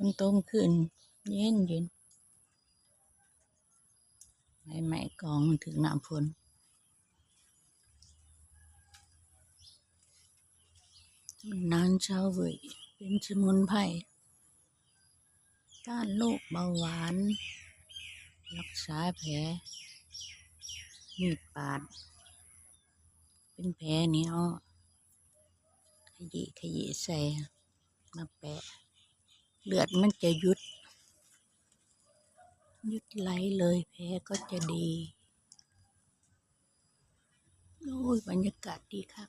มันต้มขึ้น เย็นเย็นใบไม้กองถึงน้ำฝนต้นนานเช้าเวยเป็นสมุนไพรต้านโรคเบาหวาน รักษาแผลมีดปาด เป็นแผลเหนี้เอขยี้ขยี้ใส่มาแปะ เลือดมันจะหยุดหยุดไหลเลยแผลก็จะดี โอ้ยบรรยากาศดีครับ